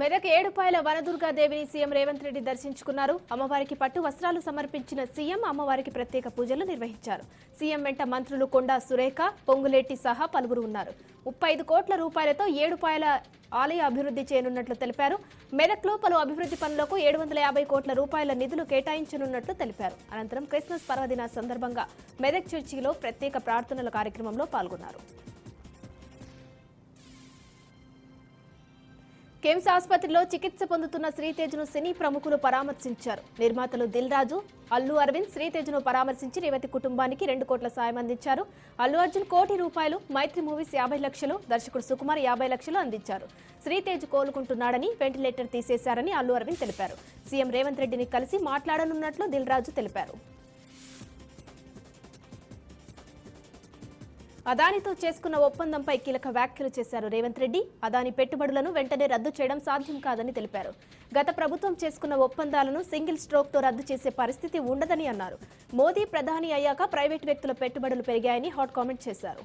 మెదక్ ఏడుపాయల వనదుర్గాదేవిని సీఎం రేవంత్ రెడ్డి దర్శించుకున్నారు. అమ్మవారికి పట్టు వస్త్రాలు సమర్పించిన సీఎం అమ్మవారికి ప్రత్యేక పూజలు నిర్వహించారు. సీఎం వెంట మంత్రులు కొండా సురేఖ పొంగులేటి సహా పలువురు ఉన్నారు. ముప్పై ఐదు కోట్ల రూపాయలతో ఏడుపాయల ఆలయ అభివృద్ధి చేయనున్నట్లు తెలిపారు. మెదక్లో పలు అభివృద్ధి పనులకు ఏడు వందల యాభై కోట్ల రూపాయల నిధులు కేటాయించనున్నట్లు తెలిపారు. అనంతరం క్రిస్మస్ పర్వదిన సందర్భంగా మెదక్ చర్చిలో ప్రత్యేక ప్రార్థనల కార్యక్రమంలో పాల్గొన్నారు. కిమ్స్ ఆసుపత్రిలో చికిత్స పొందుతున్న శ్రీతేజ్ను సినీ ప్రముఖులు పరామర్శించారు. నిర్మాతలు దిల్ రాజు అల్లు అరవింద్ శ్రీతేజ్ను పరామర్శించి రేవతి కుటుంబానికి రెండు కోట్ల సాయం అందించారు. అల్లు అర్జున్ కోటి రూపాయలు మైత్రి మూవీస్ యాభై లక్షలు దర్శకుడు సుకుమార్ యాభై లక్షలు అందించారు. శ్రీతేజ్ కోలుకుంటున్నాడని వెంటిలేటర్ తీసేశారని అల్లు అరవింద్ తెలిపారు. సీఎం రేవంత్ రెడ్డిని కలిసి మాట్లాడనున్నట్లు దిల్ రాజు తెలిపారు. అదానితో చేసుకున్న ఒప్పందంపై కీలక వ్యాఖ్యలు చేశారు రేవంత్ రెడ్డి. అదాని పెట్టుబడులను వెంటనే రద్దు చేయడం సాధ్యం కాదని తెలిపారు. గత ప్రభుత్వం చేసుకున్న ఒప్పందాలను సింగిల్ స్ట్రోక్తో రద్దు చేసే పరిస్థితి ఉండదని అన్నారు. మోదీ ప్రధాని అయ్యాక ప్రైవేటు వ్యక్తుల పెట్టుబడులు పెరిగాయని హాట్ కామెంట్ చేశారు.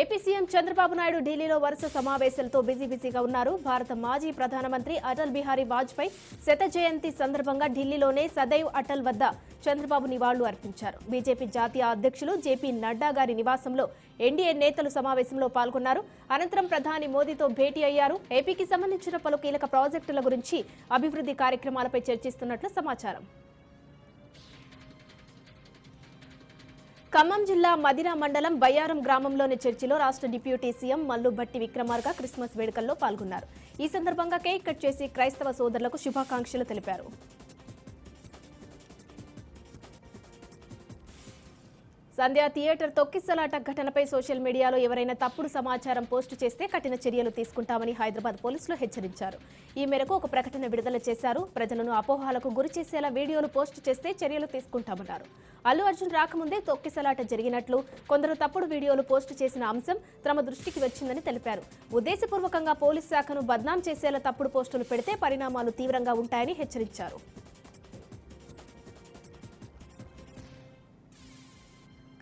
ఏపీ సీఎం చంద్రబాబు నాయుడు ఢిల్లీలో వరుస సమావేశాలతో బిజీ బిజీగా ఉన్నారు. భారత మాజీ ప్రధానమంత్రి అటల్ బిహారీ వాజ్పేయి శత జయంతి సందర్భంగా ఢిల్లీలోనే సదైవ్ అటల్ వద్ద చంద్రబాబు నివాళులు అర్పించారు. బీజేపీ జాతీయ అధ్యక్షులు జేపీ నడ్డా గారి నివాసంలో ఎన్డీఏ నేతలు సమావేశంలో పాల్గొన్నారు. అనంతరం ప్రధాని మోదీతో భేటీ అయ్యారు. ఏపీకి సంబంధించిన పలు కీలక ప్రాజెక్టుల గురించి అభివృద్ధి కార్యక్రమాలపై చర్చిస్తున్నట్లు సమాచారం. ఖమ్మం జిల్లా మదిరా మండలం బయ్యారం గ్రామంలోని చర్చిలో రాష్ట్ర deputy CM Mallu Bhatti Vikramarka Christmas వేడుకల్లో పాల్గొన్నారు. ఈ సందర్భంగా కేక్ కట్ చేసి క్రైస్తవ సోదరులకు శుభాకాంక్షలు తెలిపారు. సంధ్యా థియేటర్ తొక్కిసలాట ఘటనపై సోషల్ మీడియాలో ఎవరైనా తప్పుడు సమాచారం పోస్టు చేస్తే కఠిన చర్యలు తీసుకుంటామని హైదరాబాద్ పోలీసులు హెచ్చరించారు. ఈ మేరకు ఒక ప్రకటన విడుదల చేశారు. ప్రజలను అపోహాలకు గురి చేసేలా వీడియోలు పోస్టు చేస్తే చర్యలు తీసుకుంటామన్నారు. అల్లు అర్జున్ రాకముందే తొక్కిసలాట జరిగినట్లు కొందరు తప్పుడు వీడియోలు పోస్టు చేసిన అంశం తమ దృష్టికి వచ్చిందని తెలిపారు. ఉద్దేశపూర్వకంగా పోలీస్ శాఖను బద్నాం చేసేలా తప్పుడు పోస్టులు పెడితే పరిణామాలు తీవ్రంగా ఉంటాయని హెచ్చరించారు.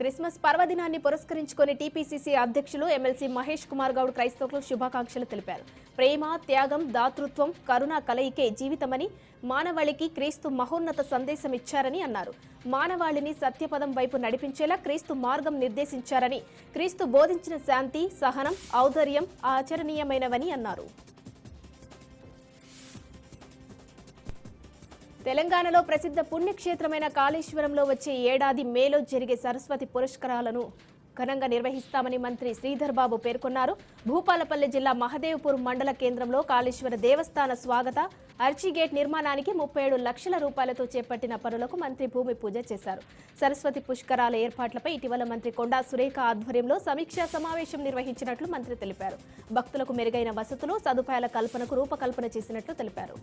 క్రిస్మస్ పర్వదినాన్ని పురస్కరించుకొని టీపీసీసీ అధ్యక్షులు ఎమ్మెల్సీ మహేష్ కుమార్ గౌడ్ క్రైస్తవులకు శుభాకాంక్షలు తెలిపారు. ప్రేమ త్యాగం దాతృత్వం కరుణ కలయికే జీవితమని మానవాళికి క్రీస్తు మహోన్నత సందేశం ఇచ్చారని అన్నారు. మానవాళిని సత్యపదం వైపు నడిపించేలా క్రీస్తు మార్గం నిర్దేశించారని క్రీస్తు బోధించిన శాంతి సహనం ఔదర్యం ఆచరణీయమైనవని అన్నారు. తెలంగాణలో ప్రసిద్ధ పుణ్యక్షేత్రమైన కాళేశ్వరంలో వచ్చే ఏడాది మేలో జరిగే సరస్వతి పురస్కారాలను ఘనంగా నిర్వహిస్తామని మంత్రి శ్రీధర్ బాబు పేర్కొన్నారు. భూపాలపల్లి జిల్లా మహదేవ్పూర్ మండల కేంద్రంలో కాళేశ్వర దేవస్థాన స్వాగత అర్చిగేట్ నిర్మాణానికి ముప్పై ఏడు లక్షల రూపాయలతో చేపట్టిన పనులకు మంత్రి భూమి పూజ చేశారు. సరస్వతి పుష్కరాల ఏర్పాట్లపై ఇటీవల మంత్రి కొండా సురేఖ ఆధ్వర్యంలో సమీక్షా సమావేశం నిర్వహించినట్లు మంత్రి తెలిపారు. భక్తులకు మెరుగైన వసతులు సదుపాయాల కల్పనకు రూపకల్పన చేసినట్లు తెలిపారు.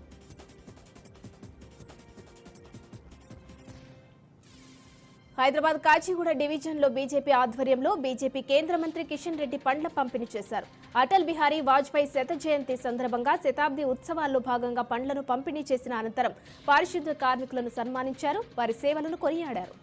హైదరాబాద్ కాచిగూడ డివిజన్లో బీజేపీ ఆధ్వర్యంలో బీజేపీ కేంద్ర మంత్రి కిషన్ రెడ్డి పండ్ల పంపిణీ చేశారు. అటల్ బిహారీ వాజ్పేయి శత జయంతి సందర్భంగా శతాబ్ది ఉత్సవాల్లో భాగంగా పండ్లను పంపిణీ చేసిన అనంతరం పారిశుద్ధ్య కార్మికులను సన్మానించారు. వారి సేవలను కొనియాడారు.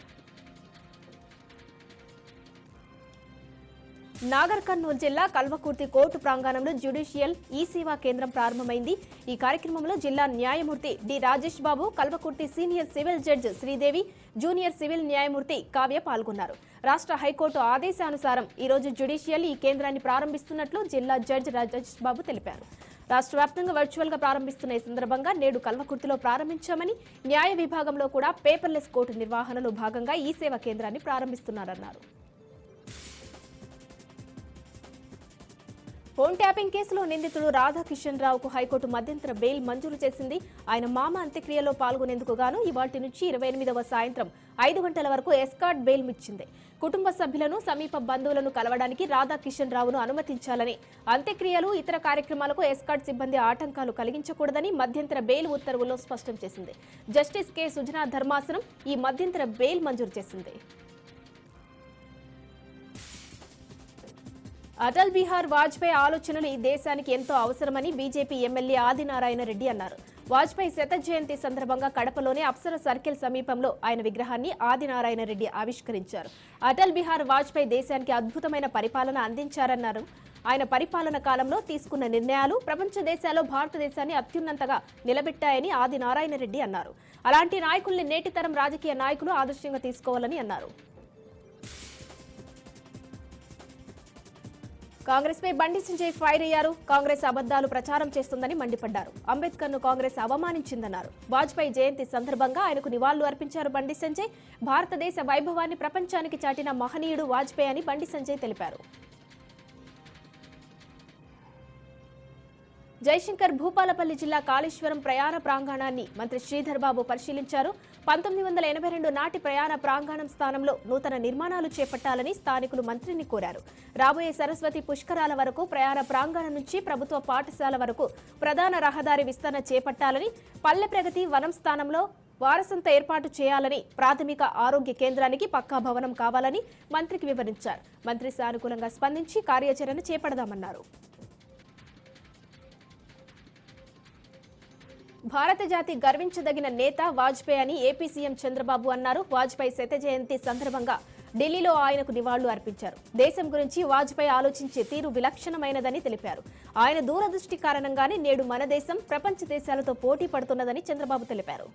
నాగర్ కర్నూలు జిల్లా కల్వకుర్తి కోర్టు ప్రాంగణంలో జ్యుడిషియల్ ఈ సేవా కేంద్రం ప్రారంభమైంది. ఈ కార్యక్రమంలో జిల్లా న్యాయమూర్తి D Rajesh Babu Kalwakurthy senior civil judge Sridevi junior civil న్యాయమూర్తి కావ్య పాల్గొన్నారు. రాష్ట్ర హైకోర్టు ఆదేశానుసారం ఈ రోజు జ్యుడిషియల్ ఈ కేంద్రాన్ని ప్రారంభిస్తున్నట్లు జిల్లా జడ్జ్ రాజేష్ బాబు తెలిపారు. రాష్ట్ర వ్యాప్తంగా వర్చువల్గా ప్రారంభిస్తున్న ఈ సందర్భంగా నేడు కల్వకుర్తిలో ప్రారంభించామని న్యాయ విభాగంలో కూడా పేపర్లెస్ కోర్టు నిర్వహణలో భాగంగా ఈ సేవా కేంద్రాన్ని ప్రారంభిస్తున్నారన్నారు. ఫోన్ ట్యాపింగ్ కేసులో నిందితుడు రాధాకిషన్ రావుకు హైకోర్టు మధ్యంతర బెయిల్ మంజూరు చేసింది. ఆయన మామ అంత్యక్రియలో పాల్గొనేందుకు గాను ఇవాటి నుంచి ఇరవై ఎనిమిదవ సాయంత్రం ఐదు గంటల వరకు ఎస్కాట్ బెయిల్ ఇచ్చింది. కుటుంబ సభ్యులను సమీప బంధువులను కలవడానికి రాధాకిషన్ రావును అనుమతించాలని అంత్యక్రియలు ఇతర కార్యక్రమాలకు ఎస్కాట్ సిబ్బంది ఆటంకాలు కలిగించకూడదని మధ్యంతర బెయిల్ ఉత్తర్వుల్లో స్పష్టం చేసింది. Justice K. సుజనా ధర్మాసనం ఈ మధ్యంతర బెయిల్ మంజూరు చేసింది. అటల్ బిహార్ వాజ్పేయి ఆలోచనలు ఈ దేశానికి ఎంతో అవసరమని బీజేపీ ఎమ్మెల్యే ఆదినారాయణ రెడ్డి అన్నారు. వాజ్పేయి శత జయంతి సందర్భంగా కడపలోని అప్సర సర్కిల్ సమీపంలో ఆయన విగ్రహాన్ని ఆదినారాయణ రెడ్డి ఆవిష్కరించారు. అటల్ బిహార్ వాజ్పేయి దేశానికి అద్భుతమైన పరిపాలన అందించారన్నారు. ఆయన పరిపాలన కాలంలో తీసుకున్న నిర్ణయాలు ప్రపంచ దేశాల్లో భారతదేశాన్ని అత్యున్నతంగా నిలబెట్టాయని ఆది నారాయణ రెడ్డి అన్నారు. అలాంటి నాయకుల్ని నేటి తరం రాజకీయ నాయకులు ఆదర్శంగా తీసుకోవాలని అన్నారు. కాంగ్రెస్ పై బండి సంజయ్ ఫైర్ అయ్యారు. కాంగ్రెస్ అబద్దాలు ప్రచారం చేస్తుందని మండిపడ్డారు. అంబేద్కర్ను కాంగ్రెస్ అవమానించిందన్నారు. వాజ్పేయి జయంతి సందర్భంగా ఆయనకు నివాళులు అర్పించారు బండి సంజయ్. భారతదేశ వైభవాన్ని ప్రపంచానికి చాటిన మహనీయుడు వాజ్పేయి అని బండి సంజయ్ తెలిపారు. జయశంకర్ భూపాలపల్లి జిల్లా కాళేశ్వరం ప్రయాణ ప్రాంగణాన్ని మంత్రి శ్రీధర్ బాబు పరిశీలించారు. పంతొమ్మిది వందల ఎనభై రెండు నాటి ప్రయాణ ప్రాంగణం స్థానంలో నూతన నిర్మాణాలు చేపట్టాలని స్థానికులు మంత్రిని కోరారు. రాబోయే సరస్వతి పుష్కరాల వరకు ప్రయాణ ప్రాంగణం నుంచి ప్రభుత్వ పాఠశాల వరకు ప్రధాన రహదారి విస్తరణ చేపట్టాలని పల్లె ప్రగతి వనం స్థానంలో వారసంత ఏర్పాటు చేయాలని ప్రాథమిక ఆరోగ్య కేంద్రానికి పక్కా భవనం కావాలని మంత్రికి వివరించారు. మంత్రి సానుకూలంగా స్పందించి కార్యాచరణ చేపడదామన్నారు. భారత జాతి గర్వించదగిన నేత వాజ్పేయి అని ఏపీ సీఎం చంద్రబాబు అన్నారు. వాజ్పేయి శత జయంతి సందర్భంగా ఢిల్లీలో ఆయనకు నివాళులు అర్పించారు. దేశం గురించి వాజ్పేయి ఆలోచించే తీరు విలక్షణమైనదని తెలిపారు. ఆయన దూరదృష్టి కారణంగానే నేడు మన దేశం ప్రపంచ దేశాలతో పోటీ పడుతున్నదని చంద్రబాబు తెలిపారు.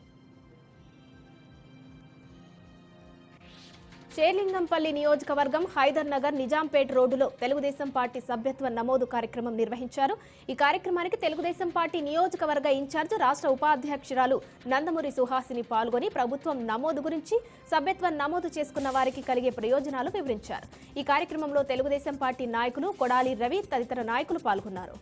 షేర్లింగంపల్లి నియోజకవర్గం హైదర్ నగర్ నిజాంపేట్ రోడ్డులో తెలుగుదేశం పార్టీ సభ్యత్వ నమోదు కార్యక్రమం నిర్వహించారు. ఈ కార్యక్రమానికి తెలుగుదేశం పార్టీ నియోజకవర్గ ఇన్ఛార్జ్ రాష్ట్ర ఉపాధ్యక్షురాలు నందమూరి సుహాసిని పాల్గొని ప్రభుత్వం నమోదు గురించి సభ్యత్వం నమోదు చేసుకున్న వారికి కలిగే ప్రయోజనాలు వివరించారు. ఈ కార్యక్రమంలో తెలుగుదేశం పార్టీ నాయకులు కొడాలి రవి తదితర నాయకులు పాల్గొన్నారు.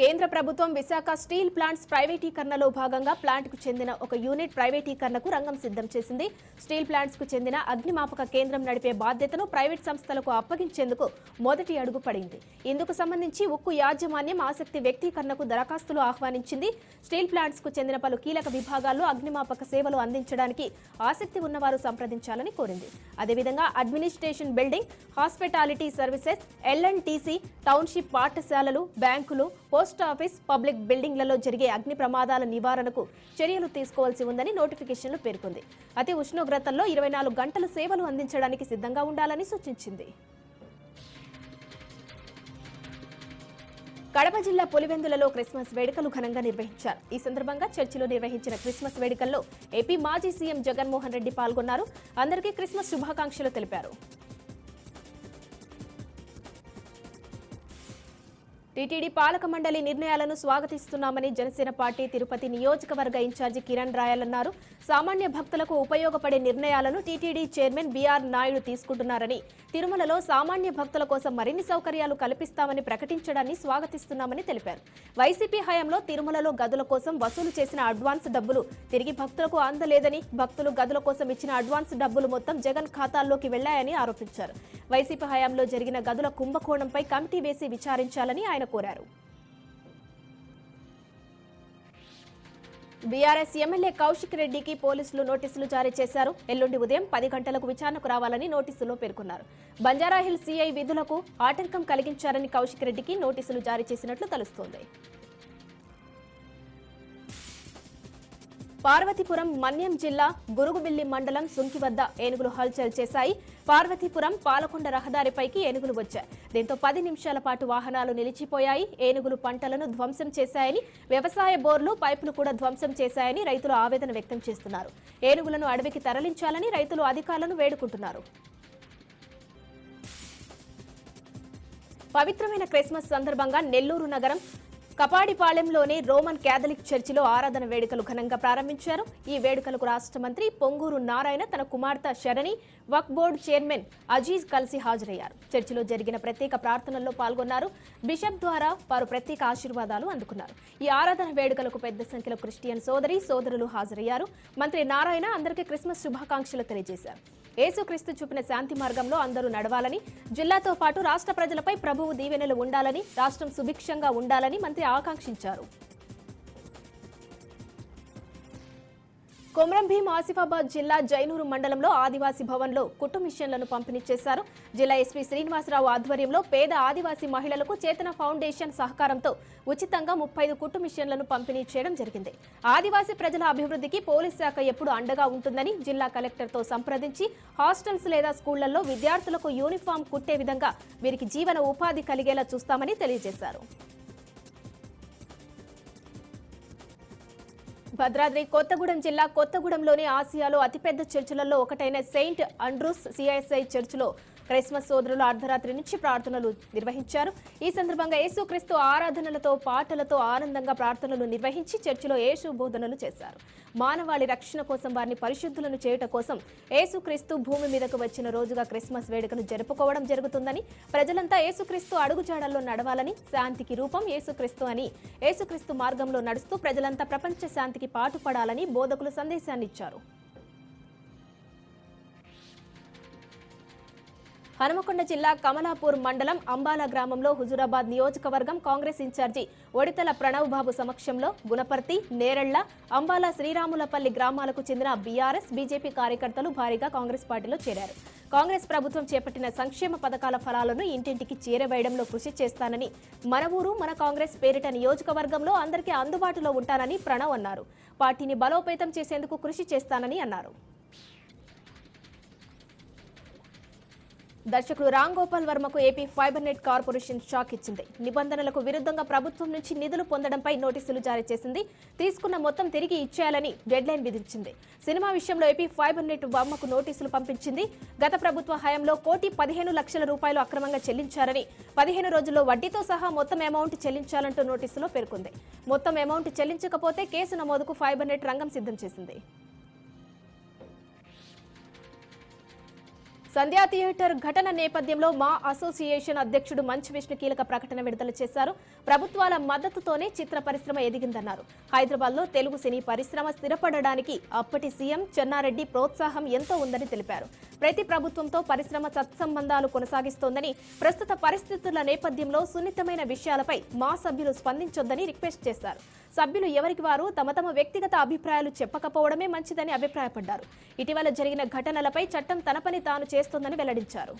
కేంద్ర ప్రభుత్వం విశాఖ స్టీల్ ప్లాంట్స్ ప్రైవేటీకరణలో భాగంగా ప్లాంట్కు చెందిన ఒక యూనిట్ ప్రైవేటీకరణకు రంగం సిద్ధం చేసింది. స్టీల్ ప్లాంట్స్కు చెందిన అగ్నిమాపక కేంద్రం నడిపే బాధ్యతను ప్రైవేట్ సంస్థలకు అప్పగించేందుకు మొదటి అడుగు పడింది. ఇందుకు సంబంధించి ఉక్కు యాజమాన్యం ఆసక్తి వ్యక్తీకరణకు దరఖాస్తులు ఆహ్వానించింది. స్టీల్ ప్లాంట్స్కు చెందిన పలు కీలక విభాగాల్లో అగ్నిమాపక సేవలు అందించడానికి ఆసక్తి ఉన్నవారు సంప్రదించాలని కోరింది. అదేవిధంగా administration building hospitality services LNTC township పాఠశాలలు బ్యాంకులు పోస్ట్ పోస్ట్ ఆఫీస్ పబ్లిక్ బిల్డింగ్లలో జరిగే అగ్ని ప్రమాదాల నివారణకు చర్యలు తీసుకోవాల్సి ఉందని నోటిఫికేషన్లో పేర్కొంది. అతి ఉష్ణోగ్రతల్లో ఇరవై నాలుగు గంటలు సేవలు అందించడానికి సిద్ధంగా ఉండాలని సూచించింది. కడప జిల్లా పులివెందులలో క్రిస్మస్ వేడుకలు ఘనంగా నిర్వహించారు. ఈ సందర్భంగా చర్చిలో నిర్వహించిన క్రిస్మస్ వేడుకల్లో ఏపీ మాజీ సీఎం జగన్మోహన్ రెడ్డి పాల్గొన్నారు. అందరికీ క్రిస్మస్ శుభాకాంక్షలు తెలిపారు. టీటీడీ పాలక మండలి నిర్ణయాలను స్వాగతిస్తున్నామని జనసేన పార్టీ తిరుపతి నియోజకవర్గ ఇన్ఛార్జి కిరణ్ రాయల్ అన్నారు. సామాన్య భక్తులకు ఉపయోగపడే నిర్ణయాలను టీటీడీ చైర్మన్ బీఆర్ నాయుడు తీసుకుంటున్నారని తిరుమలలో సామాన్య భక్తుల కోసం మరిన్ని సౌకర్యాలు కల్పిస్తామని ప్రకటించడాన్ని స్వాగతిస్తున్నామని తెలిపారు. వైసీపీ హయాంలో తిరుమలలో గదుల కోసం వసూలు చేసిన అడ్వాన్స్ డబ్బులు తిరిగి భక్తులకు అందలేదని భక్తులు గదుల కోసం ఇచ్చిన అడ్వాన్స్ డబ్బులు మొత్తం జగన్ ఖాతాల్లోకి వెళ్ళాయని ఆరోపించారు. వైసీపీ హయాంలో జరిగిన గదుల కుంభకోణంపై కమిటీ వేసి విచారించాలని ఆయన కోరారు. బీఆర్ఎస్ ఎమ్మెల్యే కౌశిక్ రెడ్డికి పోలీసులు నోటీసులు జారీ చేశారు. ఎల్లుండి ఉదయం పది గంటలకు విచారణకు రావాలని నోటీసులో పేర్కొన్నారు. బంజారాహిల్ సీఐ విధులకు ఆటంకం కలిగించారని కౌశిక్ రెడ్డికి నోటీసులు జారీ చేసినట్లు తెలుస్తోంది. పార్వతీపురం మన్యం జిల్లా గురుగుబిల్లి మండలం సుంకి వద్ద ఏనుగులు హల్చల్ చేశాయి. పార్వతీపురం పాలకొండ రహదారిపైకి ఏనుగులు వచ్చాయి. దీంతో పది నిమిషాల పాటు వాహనాలు నిలిచిపోయాయి. ఏనుగులు పంటలను ధ్వంసం చేశాయని వ్యవసాయ బోర్లు పైపులు కూడా ధ్వంసం చేశాయని రైతులు ఆవేదన వ్యక్తం చేస్తున్నారు. ఏనుగులను అడవికి తరలించాలని రైతులు అధికారులను వేడుకుంటున్నారు. పవిత్రమైన క్రిస్మస్ సందర్భంగా నెల్లూరు నగరం కపాడిపాలెంలోని రోమన్ క్యాథలిక్ చర్చిలో ఆరాధన వేడుకలు ఘనంగా ప్రారంభించారు. ఈ వేడుకలకు రాష్ట్ర మంత్రి పొంగూరు నారాయణ తన కుమార్తె శరణి వక్ బోర్డు చైర్మన్ అజీజ్ కలిసి హాజరయ్యారు. చర్చిలో జరిగిన ప్రత్యేక ప్రార్థనల్లో పాల్గొన్నారు. బిషప్ ద్వారా వారు ప్రత్యేక ఆశీర్వాదాలు అందుకున్నారు. ఈ ఆరాధన వేడుకలకు పెద్ద సంఖ్యలో క్రిస్టియన్ సోదరి సోదరులు హాజరయ్యారు. మంత్రి నారాయణ అందరికీ క్రిస్మస్ శుభాకాంక్షలు తెలియజేశారు. యేసుక్రీస్తు చూపిన శాంతి మార్గంలో అందరూ నడవాలని జిల్లాతో పాటు రాష్ట్ర ప్రజలపై ప్రభువు దీవెనలు ఉండాలని రాష్ట్రం సుభిక్షంగా ఉండాలని మంత్రి ఆకాంక్షించారు. కొమరం భీం ఆసిఫాబాద్ జిల్లా జైనూరు మండలంలో ఆదివాసీ భవన్లో కుట్టు మిషన్లను పంపిణీ చేశారు. జిల్లా ఎస్పీ శ్రీనివాసరావు ఆధ్వర్యంలో పేద ఆదివాసీ మహిళలకు చేతన ఫౌండేషన్ సహకారంతో ఉచితంగా ముప్పై ఐదు కుట్టు మిషన్లను పంపిణీ చేయడం జరిగింది. ఆదివాసీ ప్రజల అభివృద్ధికి పోలీస్ శాఖ ఎప్పుడు అండగా ఉంటుందని జిల్లా కలెక్టర్తో సంప్రదించి హాస్టల్స్ లేదా స్కూళ్ళలో విద్యార్థులకు యూనిఫామ్ కుట్టే విధంగా వీరికి జీవన ఉపాధి కలిగేలా చూస్తామని తెలియజేశారు. భద్రాద్రి కొత్తగూడెం జిల్లా కొత్తగూడెంలోని ఆసియాలో అతిపెద్ద చర్చిలలో ఒకటైన సెయింట్ అండ్రూస్ సిఐఎస్ఐ చర్చిలో క్రిస్మస్ సోదరులు అర్ధరాత్రి నుంచి ప్రార్థనలు నిర్వహించారు. ఈ సందర్భంగా యేసుక్రీస్తు ఆరాధనలతో పాటలతో ఆనందంగా ప్రార్థనలు నిర్వహించి చర్చిలో యేసు బోధనలు చేశారు. మానవాళి రక్షణ కోసం వారిని పరిశుద్ధులను చేయుట కోసం యేసుక్రీస్తు భూమి మీదకు వచ్చిన రోజుగా క్రిస్మస్ వేడుకను జరుపుకోవడం జరుగుతుందని ప్రజలంతా యేసుక్రీస్తు అడుగుజాడల్లో నడవాలని శాంతికి రూపం యేసుక్రీస్తు అని యేసుక్రీస్తు మార్గంలో నడుస్తూ ప్రజలంతా ప్రపంచ శాంతికి పాటుపడాలని బోధకులు సందేశాన్ని ఇచ్చారు. హనుమకొండ జిల్లా కమలాపూర్ మండలం అంబాల గ్రామంలో హుజురాబాద్ నియోజకవర్గం కాంగ్రెస్ ఇన్ఛార్జి ఒడితల ప్రణవ్ బాబు సమక్షంలో గుణపర్తి నేరళ్ళ అంబాల శ్రీరాములపల్లి గ్రామాలకు చెందిన బీఆర్ఎస్ బీజేపీ కార్యకర్తలు భారీగా కాంగ్రెస్ పార్టీలో చేరారు. కాంగ్రెస్ ప్రభుత్వం చేపట్టిన సంక్షేమ పథకాల ఫలాలను ఇంటింటికి చేరవేయడంలో కృషి చేస్తానని మన ఊరు మన కాంగ్రెస్ పేరిట నియోజకవర్గంలో అందరికీ అందుబాటులో ఉంటానని ప్రణవ్ అన్నారు. పార్టీని బలోపేతం చేసేందుకు కృషి చేస్తానని అన్నారు. దర్శకుడు Ram Gopal వర్మకు AP fibre net corporation shock ఇచ్చింది. నిబంధనలకు విరుద్ధంగా ప్రభుత్వం నుంచి నిధులు పొందడంపై నోటీసులు జారీ చేసింది. తీసుకున్న మొత్తం తిరిగి ఇచ్చేయాలని డెడ్లైన్ విధించింది. సినిమా విషయంలో ఏపీ ఫైబర్ నెట్ వర్మకు నోటీసులు పంపించింది. గత ప్రభుత్వ హయాంలో కోటి పదిహేను లక్షల రూపాయలు అక్రమంగా చెల్లించారని పదిహేను రోజుల్లో వడ్డీతో సహా మొత్తం అమౌంట్ చెల్లించాలంటూ నోటీసులో పేర్కొంది. మొత్తం అమౌంట్ చెల్లించకపోతే కేసు నమోదుకు ఫైబర్ నెట్ రంగం సిద్ధం చేసింది. సంధ్యా థియేటర్ ఘటన నేపథ్యంలో మా అసోసియేషన్ అధ్యక్షుడు మంచు విష్ణు కీలక ప్రకటన విడుదల చేశారు. ప్రభుత్వాల మద్దతుతోనే చిత్ర పరిశ్రమ ఎదిగిందన్నారు. హైదరాబాద్లో తెలుగు సినీ పరిశ్రమ స్థిరపడడానికి అప్పటి సీఎం చెన్నారెడ్డి ప్రోత్సాహం ఎంతో ఉందని తెలిపారు. ప్రతి ప్రభుత్వంతో పరిశ్రమ సత్సంబంధాలు కొనసాగిస్తోందని ప్రస్తుత పరిస్థితుల నేపథ్యంలో సున్నితమైన విషయాలపై మా సభ్యులు స్పందించొద్దని రిక్వెస్ట్ చేశారు. సభ్యులు ఎవరికి వారు తమ తమ వ్యక్తిగత అభిప్రాయాలు చెప్పకపోవడమే మంచిదని అభిప్రాయపడ్డారు. ఇటీవల జరిగిన ఘటనలపై చట్టం తన పని తాను చేస్తోందని వెల్లడించారు.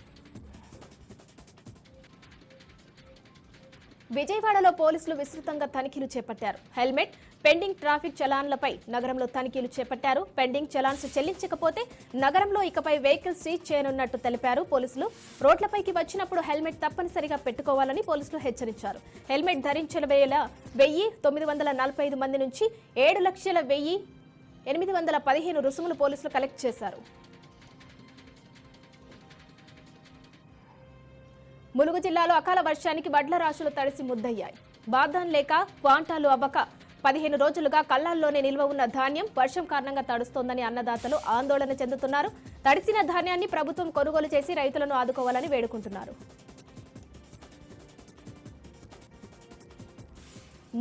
విజయవాడలో పోలీసులు విస్తృతంగా తనిఖీలు చేపట్టారు. హెల్మెట్ పెండింగ్ ట్రాఫిక్ చలాన్లపై నగరంలో తనిఖీలు చేపట్టారు. పెండింగ్ చలాన్స్ చెల్లించకపోతే నగరంలో ఇకపై వెహికల్ సీజ్ చేయనున్నట్టు తెలిపారు పోలీసులు. రోడ్లపైకి వచ్చినప్పుడు హెల్మెట్ తప్పనిసరిగా పెట్టుకోవాలని పోలీసులు హెచ్చరించారు. హెల్మెట్ ధరించిన వేల వెయ్యి తొమ్మిది వందల నలభై ఐదు మంది నుంచి ఏడు లక్షల వెయ్యి ఎనిమిది వందల పదిహేను రుసుములు పోలీసులు కలెక్ట్ చేశారు. ములుగు జిల్లాలో అకాల వర్షానికి వడ్ల రాశులు తడిసి ముద్దయ్యాయి. బాధం లేక క్వాంటాలు అవ్వక పదిహేను రోజులుగా కళ్ళాల్లోనే నిల్వ ఉన్న ధాన్యం వర్షం కారణంగా తడుస్తోందని అన్నదాతలు ఆందోళన చెందుతున్నారు. తడిసిన ధాన్యాన్ని ప్రభుత్వం కొనుగోలు చేసి రైతులను ఆదుకోవాలని వేడుకుంటున్నారు.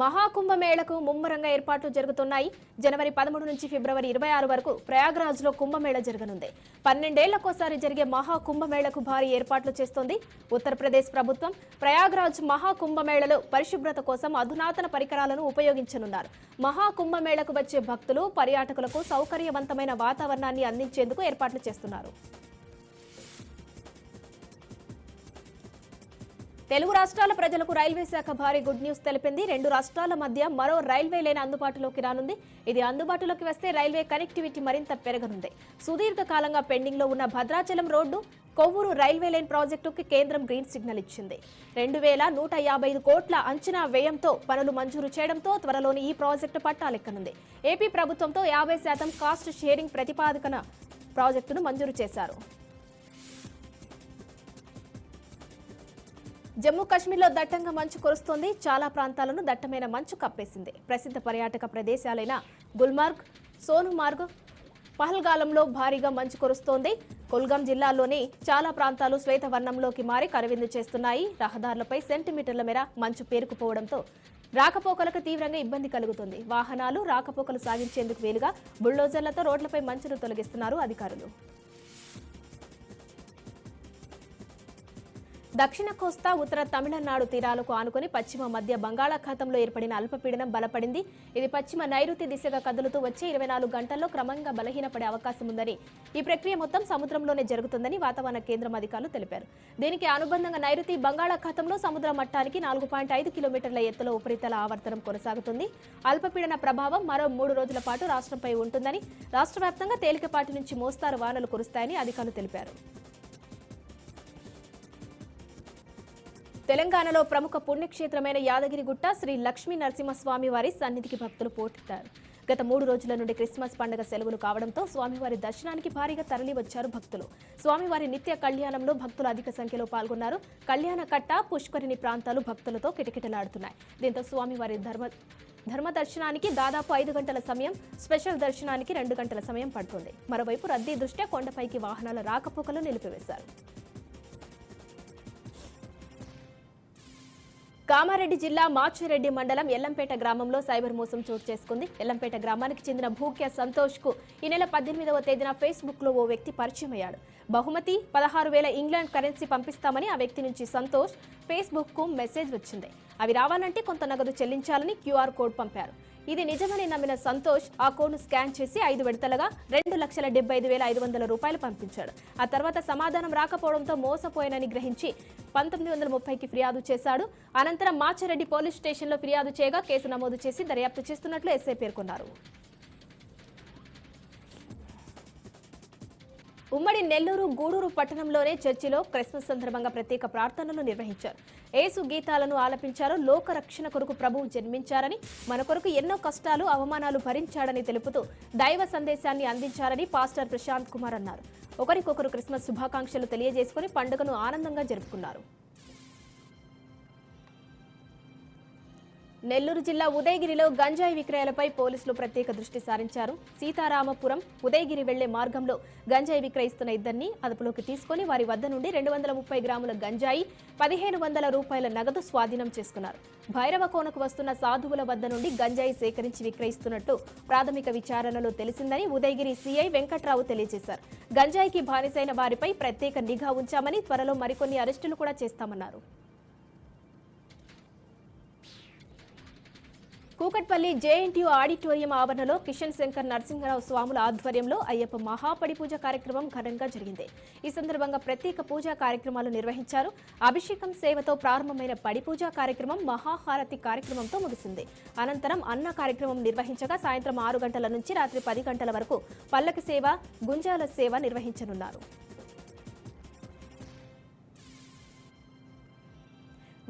మహాకుంభమేళకు ముమ్మరంగా ఏర్పాట్లు జరుగుతున్నాయి. జనవరి పదమూడు నుంచి ఫిబ్రవరి ఇరవై ఆరు వరకు ప్రయాగ్రాజ్లో కుంభమేళ జరగనుంది. పన్నెండేళ్ళకోసారి జరిగే మహాకుంభమేళకు భారీ ఏర్పాట్లు చేస్తోంది. ఉత్తరప్రదేశ్ ప్రభుత్వం ప్రయాగ్రాజ్ మహాకుంభమేళలో పరిశుభ్రత కోసం అధునాతన పరికరాలను ఉపయోగించనున్నారు. మహాకుంభమేళకు వచ్చే భక్తులు పర్యాటకులకు సౌకర్యవంతమైన వాతావరణాన్ని అందించేందుకు ఏర్పాట్లు చేస్తున్నారు. తెలుగు రాష్ట్రాల ప్రజలకు రైల్వే శాఖ భారీ గుడ్ న్యూస్ తెలిపింది. రెండు రాష్ట్రాల మధ్య మరో రైల్వే లైన్ అందుబాటులోకి రానుంది. ఇది అందుబాటులోకి వస్తే రైల్వే కనెక్టివిటీ మరింత పెరగనుంది. సుదీర్ఘకాలంగా పెండింగ్లో పెండింగ్లో ఉన్న Bhadrachalam road Kovvur railway line ప్రాజెక్టుకి కేంద్రం గ్రీన్ సిగ్నల్ ఇచ్చింది. రెండు వేల నూట యాభై ఐదు కోట్ల అంచనా వ్యయంతో పనులు మంజూరు చేయడంతో త్వరలోని ఈ ప్రాజెక్టు పట్టాలెక్కనుంది. ఏపీ ప్రభుత్వంతో యాభై శాతం కాస్ట్ షేరింగ్ ప్రతిపాదకన ప్రాజెక్టును మంజూరు చేశారు. జమ్మూ కాశ్మీర్లో దట్టంగా మంచు కురుస్తోంది. చాలా ప్రాంతాలను దట్టమైన మంచు కప్పేసింది. ప్రసిద్ధ పర్యాటక ప్రదేశాలైన గుల్మార్గ్ సోనుమార్గ్ పహల్గాలంలో భారీగా మంచు కురుస్తోంది. కుల్గాం జిల్లాలోని చాలా ప్రాంతాలు శ్వేతవర్ణంలోకి మారి కనువిందు చేస్తున్నాయి. రహదారులపై సెంటీమీటర్ల మేర మంచు పేరుకుపోవడంతో రాకపోకలకు తీవ్రంగా ఇబ్బంది కలుగుతుంది. వాహనాలు రాకపోకలు సాగించేందుకు వీలుగా బుల్డోజర్లతో రోడ్లపై మంచును తొలగిస్తున్నారు అధికారులు. దక్షిణ కోస్తా ఉత్తర తమిళనాడు తీరాలకు ఆనుకుని పశ్చిమ మధ్య బంగాళాఖాతంలో ఏర్పడిన అల్పపీడనం బలపడింది. ఇది పశ్చిమ నైరుతి దిశగా కదులుతూ వచ్చే ఇరవై నాలుగు గంటల్లో క్రమంగా బలహీనపడే అవకాశం ఉందని ఈ ప్రక్రియ మొత్తం సముద్రంలోనే జరుగుతుందని వాతావరణ కేంద్రం అధికారులు తెలిపారు. దీనికి అనుబంధంగా నైరుతి బంగాళాఖాతంలో సముద్ర మట్టానికి నాలుగు పాయింట్ ఐదు కిలోమీటర్ల ఎత్తులో ఉపరితల ఆవర్తనం కొనసాగుతుంది. అల్పపీడన ప్రభావం మరో మూడు రోజుల పాటు రాష్ట్రంపై ఉంటుందని రాష్ట్ర వ్యాప్తంగా తేలికపాటి నుంచి మోస్తారు వానలు కురుస్తాయని అధికారులు తెలిపారు. తెలంగాణలో ప్రముఖ పుణ్యక్షేత్రమైన యాదగిరిగుట్ట శ్రీ లక్ష్మీ నరసింహస్వామి వారి సన్నిధికి భక్తులు పోటెత్తారు. గత మూడు రోజుల నుండి క్రిస్మస్ పండుగ సెలవులు కావడంతో స్వామివారి దర్శనానికి భారీగా తరలి వచ్చారు భక్తులు. స్వామివారి నిత్య కళ్యాణంలో భక్తులు అధిక సంఖ్యలో పాల్గొన్నారు. కళ్యాణ కట్ట పుష్కరిణి ప్రాంతాలు భక్తులతో కిటకిటలాడుతున్నాయి. దీంతో స్వామివారి ధర్మ ధర్మ దర్శనానికి దాదాపు ఐదు గంటల సమయం స్పెషల్ దర్శనానికి రెండు గంటల సమయం పడుతుంది. మరోవైపు రద్దీ దృష్ట్యా కొండపైకి వాహనాల రాకపోకలు నిలిపివేశారు. కామారెడ్డి జిల్లా మాచిరెడ్డి మండలం ఎల్లంపేట గ్రామంలో సైబర్ మోసం చోటు చేసుకుంది. ఎల్లంపేట గ్రామానికి చెందిన భూక్య సంతోష్కు ఈ నెల పద్దెనిమిదవ తేదీన ఫేస్బుక్లో ఓ వ్యక్తి పరిచయం అయ్యాడు బహుమతి పదహారు వేల ఇంగ్లాండ్ కరెన్సీ పంపిస్తామని ఆ వ్యక్తి నుంచి సంతోష్ ఫేస్బుక్కు మెసేజ్ వచ్చింది. అవి రావాలంటే కొంత నగదు చెల్లించాలని క్యూఆర్ కోడ్ పంపారు. ఇది నిజమని నమ్మిన సంతోష్ ఆ కోడ్ను స్కాన్ చేసి ఐదు విడతలుగా రెండు లక్షల డెబ్బై ఐదు వేల ఐదు వందల రూపాయలు పంపించాడు. ఆ తర్వాత సమాధానం రాకపోవడంతో మోసపోయానని గ్రహించి పంతొమ్మిది వందల ముప్పైకి ఫిర్యాదు చేశాడు. అనంతరం మాచారెడ్డి పోలీస్ స్టేషన్లో ఫిర్యాదు చేయగా కేసు నమోదు చేసి దర్యాప్తు చేస్తున్నట్లు ఎస్ఐ పేర్కొన్నారు. ఉమ్మడి నెల్లూరు గూడూరు పట్టణంలోనే చర్చిలో క్రిస్మస్ సందర్భంగా ప్రత్యేక ప్రార్థనలు నిర్వహించారు. ఏసు గీతాలను ఆలపించారు. లోక రక్షణ కొరకు ప్రభువు జన్మించారని మన కొరకు ఎన్నో కష్టాలు అవమానాలు భరించాడని తెలుపుతూ దైవ సందేశాన్ని అందించారని పాస్టర్ ప్రశాంత్ కుమార్ అన్నారు. ఒకరికొకరు క్రిస్మస్ శుభాకాంక్షలు తెలియజేసుకుని పండుగను ఆనందంగా జరుపుకున్నారు. నెల్లూరు జిల్లా ఉదయగిరిలో గంజాయి విక్రయాలపై పోలీసులు ప్రత్యేక దృష్టి సారించారు. సీతారామపురం ఉదయగిరి వెళ్ళే మార్గంలో గంజాయి విక్రయిస్తున్న ఇద్దరిని అదుపులోకి తీసుకుని వారి వద్ద నుండి రెండు వందల ముప్పై గ్రాముల గంజాయి పదిహేను వందల రూపాయల నగదు స్వాధీనం చేసుకున్నారు. భైరవ కోనకు వస్తున్న సాధువుల వద్ద నుండి గంజాయి సేకరించి విక్రయిస్తున్నట్టు ప్రాథమిక విచారణలో తెలిసిందని ఉదయగిరి సీఐ వెంకట్రావు తెలియజేశారు. గంజాయికి బానిసైన వారిపై ప్రత్యేక నిఘా ఉంచామని త్వరలో మరికొన్ని అరెస్టులు కూడా చేస్తామన్నారు. కూకట్పల్లి జేఎన్టీయూ ఆడిటోరియం ఆవరణలో కిషన్ శంకర్ నరసింహరావు స్వాముల ఆధ్వర్యంలో అయ్యప్ప మహాపడి పూజ కార్యక్రమం ఘనంగా జరిగింది. ఈ సందర్భంగా ప్రత్యేక పూజా కార్యక్రమాలు నిర్వహించారు. అభిషేకం సేవతో ప్రారంభమైన పడి పూజా కార్యక్రమం మహాహారతి కార్యక్రమంతో ముగిసింది. అనంతరం అన్న కార్యక్రమం నిర్వహించగా సాయంత్రం ఆరు గంటల నుంచి రాత్రి పది గంటల వరకు పల్లకి సేవ గుంజాల సేవ నిర్వహించనున్నారు.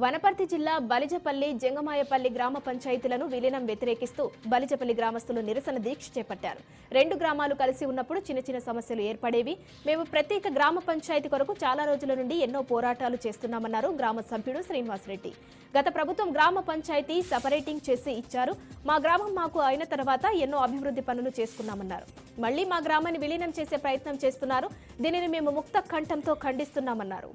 వనపర్తి జిల్లా బలిజపల్లి జంగమాయపల్లి గ్రామ పంచాయతీలను విలీనం వ్యతిరేకిస్తూ బలిజపల్లి గ్రామస్తులు నిరసన దీక్ష చేపట్టారు. రెండు గ్రామాలు కలిసి ఉన్నప్పుడు చిన్న చిన్న సమస్యలు ఏర్పడేవి. మేము ప్రత్యేక గ్రామ పంచాయతీ కొరకు చాలా రోజుల నుండి ఎన్నో పోరాటాలు చేస్తున్నామన్నారు గ్రామ సభ్యుడు శ్రీనివాసరెడ్డి గత ప్రభుత్వం గ్రామ పంచాయతీ సపరేటింగ్ చేసి ఇచ్చారు. మా గ్రామం మాకు అయిన తర్వాత ఎన్నో అభివృద్ధి పనులు చేసుకున్నామన్నారు. మళ్ళీ మా గ్రామాన్ని విలీనం చేసే ప్రయత్నం చేస్తున్నారు. దీనిని మేము ముక్త కంఠంతో ఖండిస్తున్నామన్నారు.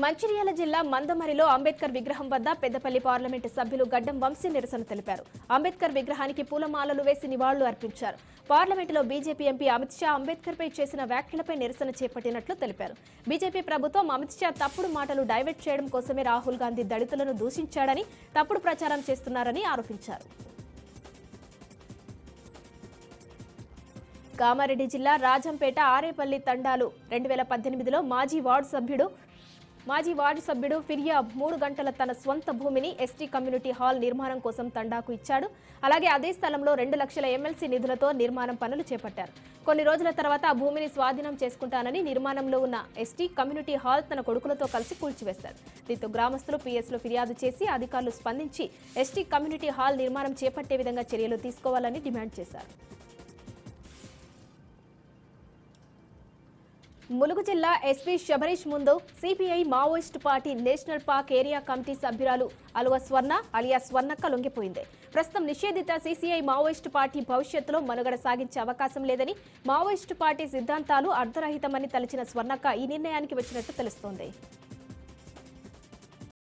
మంచిర్యాల జిల్లా మందమరిలో అంబేద్కర్ విగ్రహం వద్ద పెద్దపల్లి పార్లమెంటు సభ్యులు గడ్డం వంశీ నిరసన తెలిపారు. అంబేద్కర్ విగ్రహానికి పూలమాలలు వేసి నివాళులు అర్పించారు. పార్లమెంటులో బీజేపీ ఎంపీ అమిత్ షా అంబేద్కర్ పై చేసిన వ్యాఖ్యలపై నిరసన చేపట్టినట్లు తెలిపారు. బీజేపీ ప్రభుత్వం అమిత్ షా తప్పుడు మాటలు డైవర్ట్ చేయడం కోసమే రాహుల్ గాంధీ దళితులను దూషించాడని తప్పుడు ప్రచారం చేస్తున్నారని ఆరోపించారు. కామారెడ్డి జిల్లా రాజంపేట ఆరేపల్లి తండాలు రెండు వేల పద్దెనిమిదిలో మాజీ వార్డు సభ్యుడు మాజీ వార్డు సభ్యుడు ఫిర్యా మూడు గంటల తన స్వంత భూమిని ఎస్టీ కమ్యూనిటీ హాల్ నిర్మాణం కోసం తండాకు ఇచ్చాడు. అలాగే అదే స్థలంలో రెండు లక్షల ఎమ్మెల్సీ నిధులతో నిర్మాణం పనులు చేపట్టారు. కొన్ని రోజుల తర్వాత ఆ భూమిని స్వాధీనం చేసుకుంటానని నిర్మాణంలో ఉన్న ఎస్టీ కమ్యూనిటీ హాల్ తన కొడుకులతో కలిసి కూల్చివేశారు. దీంతో గ్రామస్తులు పిఎస్లో ఫిర్యాదు చేసి అధికారులు స్పందించి ఎస్టీ కమ్యూనిటీ హాల్ నిర్మాణం చేపట్టే విధంగా చర్యలు తీసుకోవాలని డిమాండ్ చేశారు. ములుగు జిల్లా ఎస్పీ శబరీష్ ముందు CPI Maoist party national park area committee సభ్యురాలు అలువ స్వర్ణ అలియా స్వర్ణక్క లొంగిపోయింది. ప్రస్తుతం నిషేధిత సిసిఐ మావోయిస్ట్ పార్టీ భవిష్యత్తులో మనుగడ సాగించే అవకాశం లేదని మావోయిస్ట్ పార్టీ సిద్ధాంతాలు అర్ధరహితమని తలచిన స్వర్ణక్క ఈ నిర్ణయానికి వచ్చినట్టు తెలుస్తోంది.